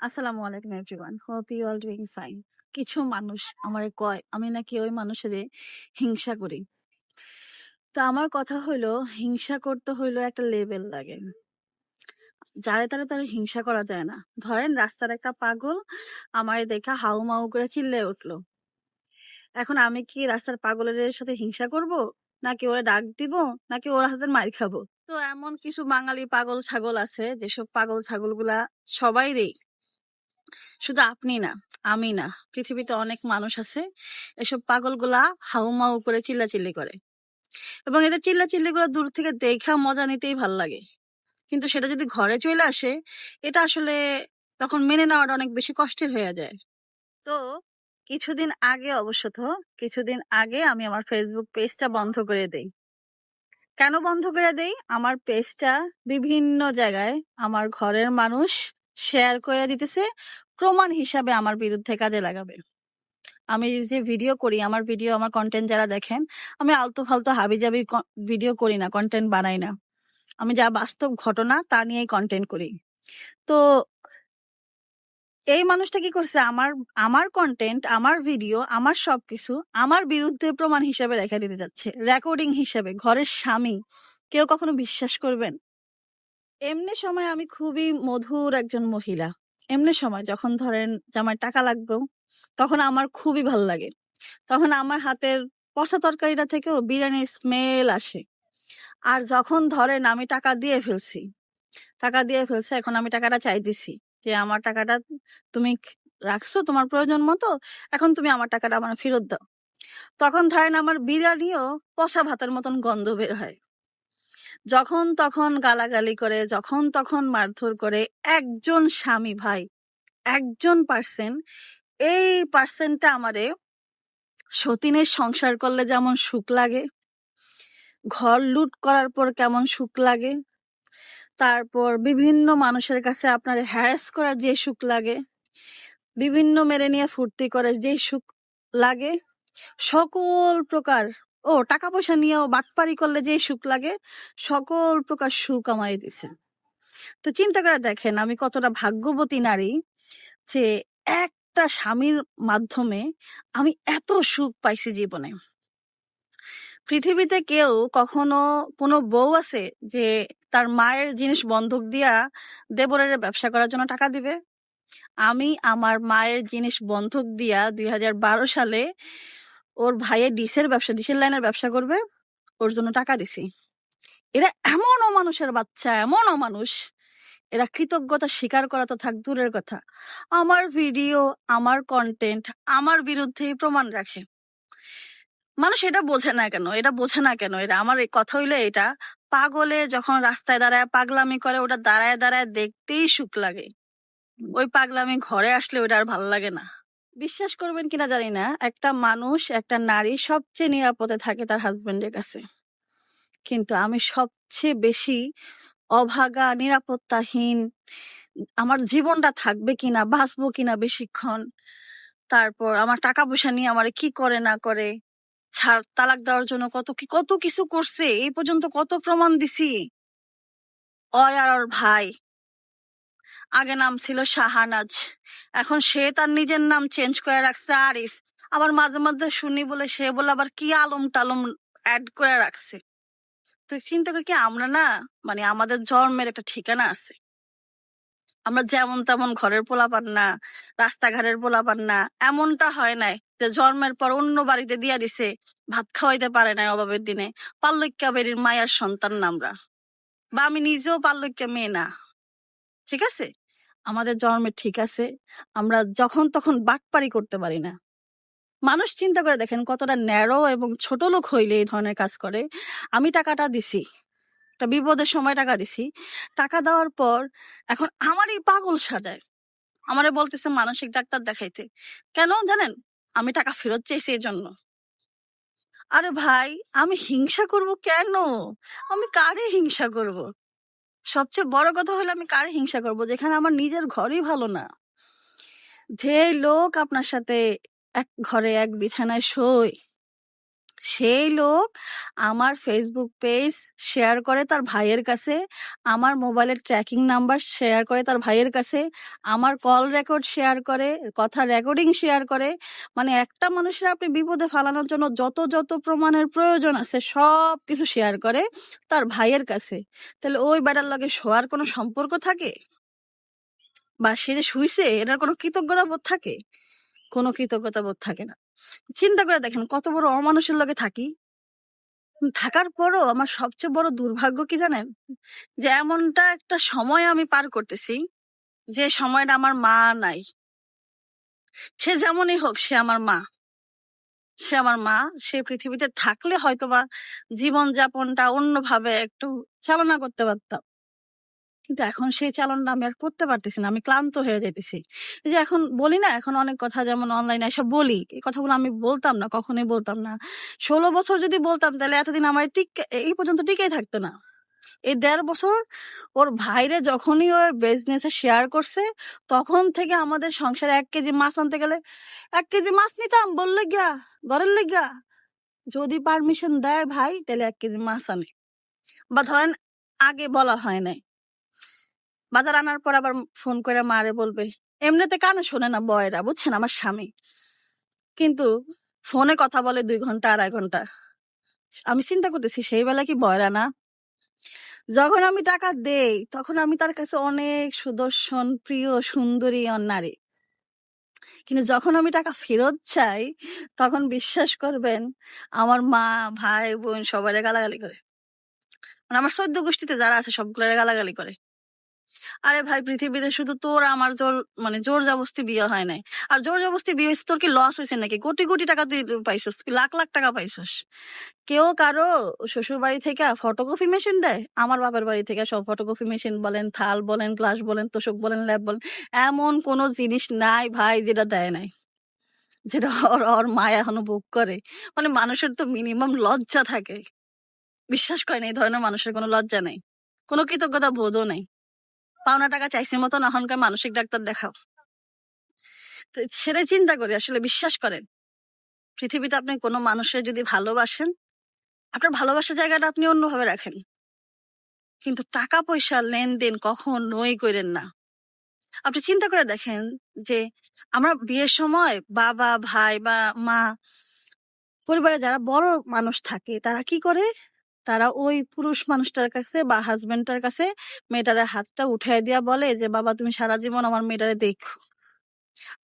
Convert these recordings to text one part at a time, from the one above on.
আসসালামু আলাইকুম everyone hope you all doing fine কিছু মানুষ আমারে কয়, আমি নাকি ওই মানুষের হিংসা করি। তো আমার কথা হইল, হিংসা করতে হইল একটা লেভেল লাগে। যারে তারে তারে হিংসা করা যায় না। ধরেন রাস্তার একটা পাগল আমার দেখা হাউ মাউ করে চিল্লে উঠল। এখন আমি কি রাস্তার পাগলের সাথে হিংসা করব? নাকি ওরা ডাক দিব? নাকি ওরা হাতে মার খাব? তো এমন কিছু বাঙালি পাগল ছাগল আছে, যেসব পাগল ছাগলগুলা সবাইরই শুধু আপনি না, আমি না, পৃথিবীতে অনেক মানুষ আছে, এসব পাগলগুলা হাউ মাউ করে চিল্লাচিল্লি করে। এবং এদের চিল্লাচিল্লি গুলো দূর থেকে দেখা, মজা নিতেই ভালো লাগে। কিন্তু সেটা যদি ঘরে চলে আসে, এটা আসলে তখন মেনে নেওয়াটা অনেক বেশি কষ্টের হয়ে যায়। তো কিছুদিন আগে অবশ্যত কিছুদিন আগে আমি আমার ফেসবুক পেজটা বন্ধ করে দেই। কেন বন্ধ করে দেই? আমার পেজটা বিভিন্ন জায়গায় আমার ঘরের মানুষ শেয়ার করে দিতেছে, প্রমাণ হিসাবে আমার বিরুদ্ধে কাজে লাগাবে। আমি যে ভিডিও করি, আমার ভিডিও আমার কন্টেন্ট যারা দেখেন, আমি আলতু ফালতু হাবিজাবি ভিডিও করি না কন্টেন্ট বানাই না। আমি যা বাস্তব ঘটনা, তা নিয়েই কন্টেন্ট করি। তো এই মানুষটা কি করছে? আমার আমার কন্টেন্ট আমার ভিডিও আমার সবকিছু আমার বিরুদ্ধে প্রমাণ হিসাবে রেখে দিতে যাচ্ছে। রেকর্ডিং হিসাবে, ঘরের স্বামী। কেউ কখনো বিশ্বাস করবেন? এমনি সময় আমি খুবই মধুর একজন মহিলা। এমনি সময় যখন ধরেন আমার টাকা লাগবে, তখন আমার খুবই ভালো লাগে। তখন আমার হাতের পচা তরকারিটা থেকেও বিরিয়ানির স্মেল আসে। আর যখন ধরেন আমি টাকা দিয়ে ফেলছি, টাকা দিয়ে ফেলছে, এখন আমি টাকাটা চাইতেছি যে আমার টাকাটা তুমি রাখছো তোমার প্রয়োজন মতো, এখন তুমি আমার টাকাটা আমার ফেরত দাও। তখন ধরেন আমার বিরিয়ানিও পচা ভাতের মতন গন্ধ বের হয়। যখন তখন গালাগালি করে, যখন তখন মারধর করে একজন স্বামী ভাই, একজন পার্সেন এই পার্সেনটা আমারে সতীনের সংসার করলে যেমন সুখ লাগে, ঘর লুট করার পর কেমন সুখ লাগে, তারপর বিভিন্ন মানুষের কাছে আপনার হ্যারাস করার যে সুখ লাগে, বিভিন্ন মেরে নিয়ে ফুর্তি করে যে সুখ লাগে, সকল প্রকার ও টাকা পয়সা নিয়েও বাটপারি করলে যে সুখ লাগে, সকল প্রকার সুখ আমায় দিছে। তো চিন্তা করে দেখেন, আমি কতটা ভাগ্যবতী নারী যে একটা স্বামীর মাধ্যমে আমি এত সুখ পাইছি জীবনে। পৃথিবীতে কেউ কখনো কোনো বউ আছে যে তার মায়ের জিনিস বন্ধক দিয়া দেবরের ব্যবসা করার জন্য টাকা দিবে? আমি আমার মায়ের জিনিস বন্ধক দিয়া দুই হাজার বারো সালে ওর ভাইয়ের ডিসের ব্যবসা, ডিসের লাইনের ব্যবসা করবে, ওর জন্য টাকা দিছি। এরা এমন অমানুষের বাচ্চা, এমন অমানুষ। এরা কৃতজ্ঞতা স্বীকার করা তো থাক, দূরের কথা। আমার ভিডিও, আমার কন্টেন্ট আমার বিরুদ্ধেই প্রমাণ রাখে। মানুষ এটা বোঝে না কেন? এটা বোঝে না কেন? এটা আমার কথা হইলে এটা পাগলে যখন রাস্তায় দাঁড়ায়, পাগলামি করে, ওটা দাঁড়ায় দাঁড়ায় দেখতেই সুখ লাগে। ওই পাগলামি ঘরে আসলে ওটা আর ভালো লাগে না। বিশ্বাস করবেন কিনা জানি না, একটা মানুষ, একটা নারী সবচেয়ে নিরাপদে থাকে তার হাজবেন্ডের কাছে। কিন্তু আমি সবচেয়ে বেশি অভাগা, নিরাপত্তাহীন, আমার জীবনটা থাকবে কিনা বাঁচবো কিনা বেশিক্ষণ, তারপর আমার টাকা পয়সা নিয়ে আমার কি করে না করে, ছাড়, তালাক দেওয়ার জন্য কত কি, কত কিছু করছে, এই পর্যন্ত কত প্রমাণ দিছি। অয় আর ভাই। আগে নাম ছিল শাহানাজ। এখন সে তার নিজের নাম চেঞ্জ করে রাখছে আরিফ। আবার মাঝে মাঝে শুনি বলে, সে বলে আবার কি আলম টালম অ্যাড করে রাখছে। তো চিন্তা করি কি, আমরা না মানে আমাদের জন্মের একটা ঠিকানা আছে। আমরা যেমন তেমন ঘরের পোলা পান না, রাস্তাঘাটের পোলা পান না, এমনটা হয় নাই যে জন্মের পর অন্য বাড়িতে দিয়া দিছে, ভাত খাওয়াইতে পারে নাই অভাবের দিনে। পাল্লক্যা বেরির মায়ের সন্তান না আমরা। বা আমি নিজেও পাল্লক্যা মেয়ে না। ঠিক আছে? আমাদের জন্মের ঠিক আছে, আমরা যখন তখন বাটপারি করতে পারি না। মানুষ চিন্তা করে দেখেন কতটা ন্যারো এবং ছোট লোক হইলে এই ধরনের কাজ করে। আমি টাকাটা দিছি, একটা বিপদের সময় টাকা দিছি। টাকা দেওয়ার পর এখন আমারই পাগল সাজায়। আমারে বলতেছে মানসিক ডাক্তার দেখাইতে, কেন জানেন? আমি টাকা ফেরত চাইছি এই জন্য আরে ভাই, আমি হিংসা করব কেন? আমি কারে হিংসা করব? সবচেয়ে বড় কথা হলো আমি কার হিংসা করব? যেখানে আমার নিজের ঘরই ভালো না। যে লোক আপনার সাথে এক ঘরে এক বিছানায় শোয় সেই লোক আমার ফেসবুক পেজ শেয়ার করে তার ভাইয়ের কাছে, আমার মোবাইলের ট্র্যাকিং নাম্বার শেয়ার করে তার ভাইয়ের কাছে, আমার কল রেকর্ড শেয়ার করে, কথা রেকর্ডিং শেয়ার করে। মানে একটা মানুষের আপনি বিপদে ফালানোর জন্য যত যত প্রমাণের প্রয়োজন আছে সব কিছু শেয়ার করে তার ভাইয়ের কাছে। তাহলে ওই বেটার লগে শোয়ার কোনো সম্পর্ক থাকে? বা সে যে শুইছে, এটার কোনো কৃতজ্ঞতা বোধ থাকে? কোনো কৃতজ্ঞতা বোধ থাকে না। চিন্তা করে দেখেন কত বড় অমানুষের লগে থাকি। থাকার পরও আমার সবচেয়ে বড় দুর্ভাগ্য কি জানেন? যে এমনটা একটা সময় আমি পার করতেছি, যে সময়টা আমার মা নাই। সে যেমনই হোক, সে আমার মা। সে আমার মা, সে পৃথিবীতে থাকলে হয়তোবা জীবন যাপনটা অন্যভাবে একটু চালনা করতে পারতাম। কিন্তু এখন সেই চালনটা আমি আর করতে পারতেছি না, আমি ক্লান্ত হয়ে যেতেছি যে এখন বলি না, এখন অনেক কথা যেমন অনলাইনে এসব বলি, এই কথাগুলো আমি বলতাম না, কখনোই বলতাম না। ষোলো বছর যদি বলতাম, তাহলে এতদিন আমার টিক এই পর্যন্ত টিকেই থাকতো না। এই দেড় বছর ওর ভাইরে যখনই ওর বিজনেসে শেয়ার করছে, তখন থেকে আমাদের সংসারে এক কেজি মাছ আনতে গেলে এক কেজি মাছ নিতাম, বললে গিয়া, ঘরের লেগা যদি পারমিশন দেয় ভাই, তাহলে এক কেজি মাছ আনে। বা ধরেন আগে বলা হয় নাই বাজার আনার পর আবার ফোন করে মারে বলবে, এমনিতে কানে শোনে না বয়রা, বুঝছেন আমার স্বামী? কিন্তু ফোনে কথা বলে দুই ঘণ্টা, আড়াই ঘণ্টা। আমি চিন্তা করতেছি, সেই বেলা কি বয়রা না? যখন আমি টাকা দেই, তখন আমি তার কাছে অনেক সুদর্শন, প্রিয়, সুন্দরী নারী কিন্তু যখন আমি টাকা ফেরত চাই, তখন বিশ্বাস করবেন, আমার মা, ভাই, বোন সবাই গালাগালি করে। মানে আমার সদ্য গোষ্ঠীতে যারা আছে সবগুলো গালাগালি করে। আরে ভাই, পৃথিবীতে শুধু তোর, আমার জোর মানে জোর জবস্তি বিয়ে হয় নাই। আর জোর জবস্তি বিয়ে হয়েছে, তোর কি লস হয়েছে নাকি? কোটি কোটি টাকা তুই পাইছস তুই লাখ লাখ টাকা পাইছস? কেউ কারও শ্বশুর বাড়ি থেকে ফটোকপি মেশিন দেয়? আমার বাপের বাড়ি থেকে সব ফটোকপি মেশিন বলেন, থাল বলেন গ্লাস বলেন, তোষক বলেন ল্যাব বলেন, এমন কোনো জিনিস নাই ভাই যেটা দেয় নাই। যেটা ওর ওর মা এখনও ভোগ করে। মানে মানুষের তো মিনিমাম লজ্জা থাকে। বিশ্বাস করে না এই ধরনের মানুষের কোনো লজ্জা নেই। কোনো কৃতজ্ঞতা বোধও নেই। পাওনা টাকা চাইছে মতন এখনকার মানসিক ডাক্তার দেখাও। তো সেটাই চিন্তা করি, আসলে বিশ্বাস করেন। পৃথিবীতে আপনি কোনো মানুষের যদি ভালোবাসেন, আপনার ভালোবাসার জায়গাটা আপনি অন্যভাবে রাখেন। কিন্তু টাকা পয়সা, লেনদেন কখন, নই করেন না। আপনি চিন্তা করে দেখেন যে, আমরা বিয়ের সময় বাবা, ভাই বা মা, পরিবারে যারা বড় মানুষ থাকে, তারা কি করে? তারা ওই পুরুষ মানুষটার কাছে বা হাজবেন্ডটার কাছে মেয়েটারে হাতটা উঠাই দিয়া বলে যে, বাবা, তুমি সারা জীবন আমার মেয়েটারে দেখো।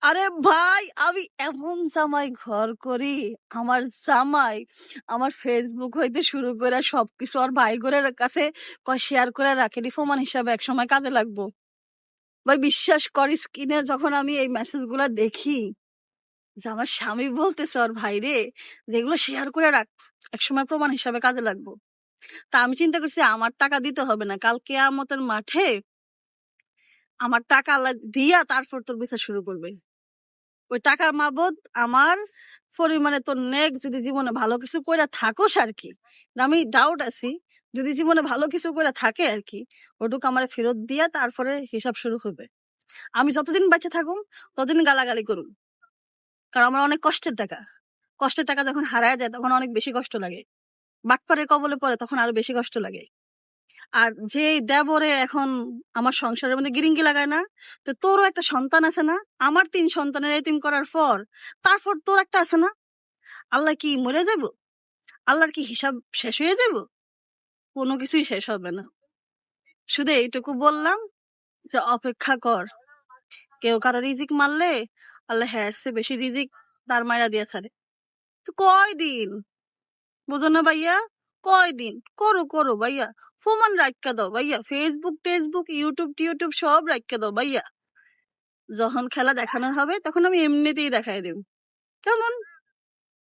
আরে ভাই, আমি এমন জামাই ঘর করি, আমার জামাই আমার ফেসবুক হইতে শুরু করে সবকিছু আর ভাই গোরের কাছে শেয়ার করে রাখে। রিফোমান হিসাবে এক সময় কাজে লাগবো। ভাই, বিশ্বাস করি স্ক্রিনে যখন আমি এই মেসেজগুলা দেখি যে, আমার স্বামী বলতেছে ওর ভাইরে যেগুলো শেয়ার করে রাখ, একসময় প্রমাণ হিসাবে কাজে লাগবো। তা আমি চিন্তা করছি আমার টাকা দিতে হবে না। কাল কেয়ামতের মাঠে আমার টাকা দিয়া তারপর তোর বিচার শুরু করবে। ওই টাকার মাবদ আমার পরিমাণে তোর নেক যদি জীবনে ভালো কিছু করে থাকোস আর কি আমি ডাউট আছি, যদি জীবনে ভালো কিছু করে থাকে আর কি ওটুকু আমার ফেরত দিয়া তারপরে হিসাব শুরু হবে। আমি যতদিন বেঁচে থাকুম, ততদিন গালাগালি করুন। কারণ আমার অনেক কষ্টের টাকা। কষ্টের টাকা যখন হারায় যায়, তখন অনেক বেশি কষ্ট লাগে। বাটপারের কবলে পড়ে তখন আরও বেশি কষ্ট লাগে। আর যে দেবরে এখন আমার সংসারের মধ্যে গিরিঙ্গি লাগায় না, তো তোরও একটা সন্তান আছে না? আমার তিন সন্তানের এতিম করার পর, তারপর তোর একটা আছে না? আল্লাহ কি মরে যাব? আল্লাহর কি হিসাব শেষ হয়ে যাব? কোনো কিছুই শেষ হবে না। শুধু এইটুকু বললাম যে অপেক্ষা কর। কেউ কারও রিজিক মারলে আল্লাহ হ্যার বেশি রিজিক তার মায়েরা দিয়ে ছাড়ে। তো কয় দিন বুঝো না ভাইয়া? কয়দিন? করো করো ভাইয়া। ফোমান রাখা দাও ভাইয়া। ফেসবুক টেসবুক, ইউটিউব, টিউটিউব সব রাখা দাও ভাইয়া। যখন খেলা দেখানো হবে, তখন আমি এমনিতেই দেখাই দেব। কেমন?